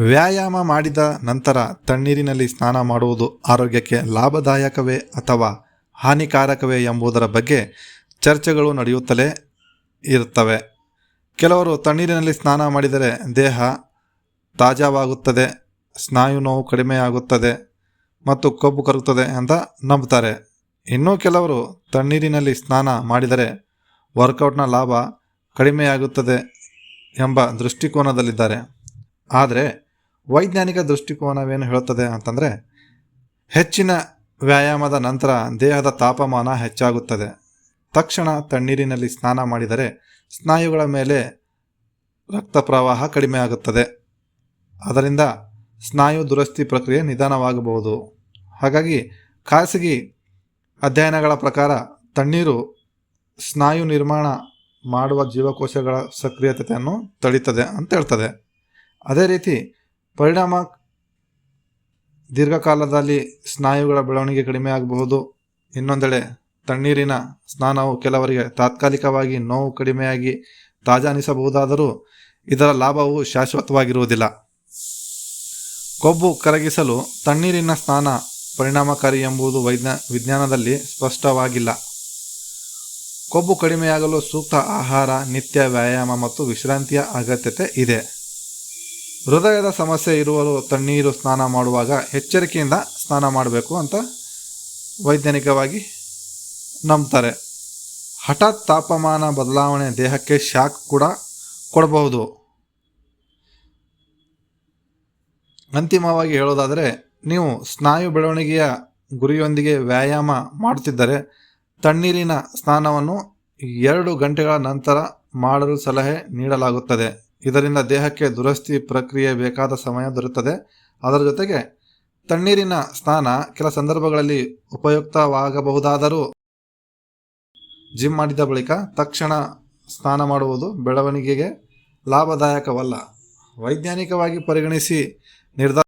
ವ್ಯಾಯಾಮ ಮಾಡಿದ ನಂತರ ತಣ್ಣೀರಿನಲ್ಲಿ ಸ್ನಾನ ಮಾಡುವುದು ಆರೋಗ್ಯಕ್ಕೆ ಲಾಭದಾಯಕವೇ ಅಥವಾ ಹಾನಿಕಾರಕವೇ ಎಂಬುದರ ಬಗ್ಗೆ ಚರ್ಚೆಗಳು ನಡೆಯುತ್ತಲೇ ಇರುತ್ತವೆ. ಕೆಲವರು ತಣ್ಣೀರಿನಲ್ಲಿ ಸ್ನಾನ ಮಾಡಿದರೆ ದೇಹ ತಾಜಾವಾಗುತ್ತದೆ, ಸ್ನಾಯು ನೋವು ಕಡಿಮೆಯಾಗುತ್ತದೆ ಮತ್ತು ಕೊಬ್ಬು ಕರಗುತ್ತದೆ ಅಂತ ನಂಬುತ್ತಾರೆ. ಇನ್ನೂ ಕೆಲವರು ತಣ್ಣೀರಿನಲ್ಲಿ ಸ್ನಾನ ಮಾಡಿದರೆ ವರ್ಕೌಟ್ನ ಲಾಭ ಕಡಿಮೆಯಾಗುತ್ತದೆ ಎಂಬ ದೃಷ್ಟಿಕೋನದಲ್ಲಿದ್ದಾರೆ. ಆದರೆ ವೈಜ್ಞಾನಿಕ ದೃಷ್ಟಿಕೋನವೇನು ಹೇಳುತ್ತದೆ ಅಂತಂದರೆ ಹೆಚ್ಚಿನ ವ್ಯಾಯಾಮದ ನಂತರ ದೇಹದ ತಾಪಮಾನ ಹೆಚ್ಚಾಗುತ್ತದೆ. ತಕ್ಷಣ ತಣ್ಣೀರಿನಲ್ಲಿ ಸ್ನಾನ ಮಾಡಿದರೆ ಸ್ನಾಯುಗಳ ಮೇಲೆ ರಕ್ತ ಪ್ರವಾಹ ಕಡಿಮೆ ಆಗುತ್ತದೆ. ಅದರಿಂದ ಸ್ನಾಯು ದುರಸ್ತಿ ಪ್ರಕ್ರಿಯೆ ನಿಧಾನವಾಗಬಹುದು. ಹಾಗಾಗಿ ಖಾಸಗಿ ಅಧ್ಯಯನಗಳ ಪ್ರಕಾರ ತಣ್ಣೀರು ಸ್ನಾಯು ನಿರ್ಮಾಣ ಮಾಡುವ ಜೀವಕೋಶಗಳ ಸಕ್ರಿಯತೆಯನ್ನು ತಡೀತದೆ ಅಂತ ಹೇಳ್ತದೆ. ಅದೇ ರೀತಿ ಪರಿಣಾಮ ದೀರ್ಘಕಾಲದಲ್ಲಿ ಸ್ನಾಯುಗಳ ಬೆಳವಣಿಗೆ ಕಡಿಮೆ ಆಗಬಹುದು. ಇನ್ನೊಂದೆಡೆ ತಣ್ಣೀರಿನ ಸ್ನಾನವು ಕೆಲವರಿಗೆ ತಾತ್ಕಾಲಿಕವಾಗಿ ನೋವು ಕಡಿಮೆಯಾಗಿ ತಾಜಾ ಅನಿಸಬಹುದಾದರೂ ಇದರ ಲಾಭವು ಶಾಶ್ವತವಾಗಿರುವುದಿಲ್ಲ. ಕೊಬ್ಬು ಕರಗಿಸಲು ತಣ್ಣೀರಿನ ಸ್ನಾನ ಪರಿಣಾಮಕಾರಿ ಎಂಬುದು ವೈಜ್ಞಾ, ವಿಜ್ಞಾನದಲ್ಲಿ ಸ್ಪಷ್ಟವಾಗಿಲ್ಲ. ಕೊಬ್ಬು ಕಡಿಮೆಯಾಗಲು ಸೂಕ್ತ ಆಹಾರ, ನಿತ್ಯ ವ್ಯಾಯಾಮ ಮತ್ತು ವಿಶ್ರಾಂತಿಯ ಅಗತ್ಯತೆ ಇದೆ. ಹೃದಯದ ಸಮಸ್ಯೆ ಇರುವರು ತಣ್ಣೀರು ಸ್ನಾನ ಮಾಡುವಾಗ ಎಚ್ಚರಿಕೆಯಿಂದ ಸ್ನಾನ ಮಾಡಬೇಕು ಅಂತ ವೈಜ್ಞಾನಿಕವಾಗಿ ನಂಬ್ತಾರೆ. ಹಠಾತ್ ತಾಪಮಾನ ಬದಲಾವಣೆ ದೇಹಕ್ಕೆ ಶಾಕ್ ಕೂಡ ಕೊಡಬಹುದು. ಅಂತಿಮವಾಗಿ ಹೇಳೋದಾದರೆ, ನೀವು ಸ್ನಾಯು ಬೆಳವಣಿಗೆಯ ಗುರಿಯೊಂದಿಗೆ ವ್ಯಾಯಾಮ ಮಾಡುತ್ತಿದ್ದರೆ ತಣ್ಣೀರಿನ ಸ್ನಾನವನ್ನು ಎರಡು ಗಂಟೆಗಳ ನಂತರ ಮಾಡಲು ಸಲಹೆ ನೀಡಲಾಗುತ್ತದೆ. ಇದರಿಂದ ದೇಹಕ್ಕೆ ದುರಸ್ತಿ ಪ್ರಕ್ರಿಯೆ ಬೇಕಾದ ಸಮಯ ದೊರೆಯುತ್ತದೆ ಅದರ ಜೊತೆಗೆ ತಣ್ಣೀರಿನ ಸ್ನಾನ ಕೆಲ ಸಂದರ್ಭಗಳಲ್ಲಿ ಉಪಯುಕ್ತವಾಗಬಹುದಾದರೂ ಜಿಮ್ ಮಾಡಿದ ಬಳಿಕ ತಕ್ಷಣ ಸ್ನಾನ ಮಾಡುವುದು ಬೆಳವಣಿಗೆಗೆ ಲಾಭದಾಯಕವಲ್ಲ. ವೈಜ್ಞಾನಿಕವಾಗಿ ಪರಿಗಣಿಸಿ ನಿರ್ಧಾರ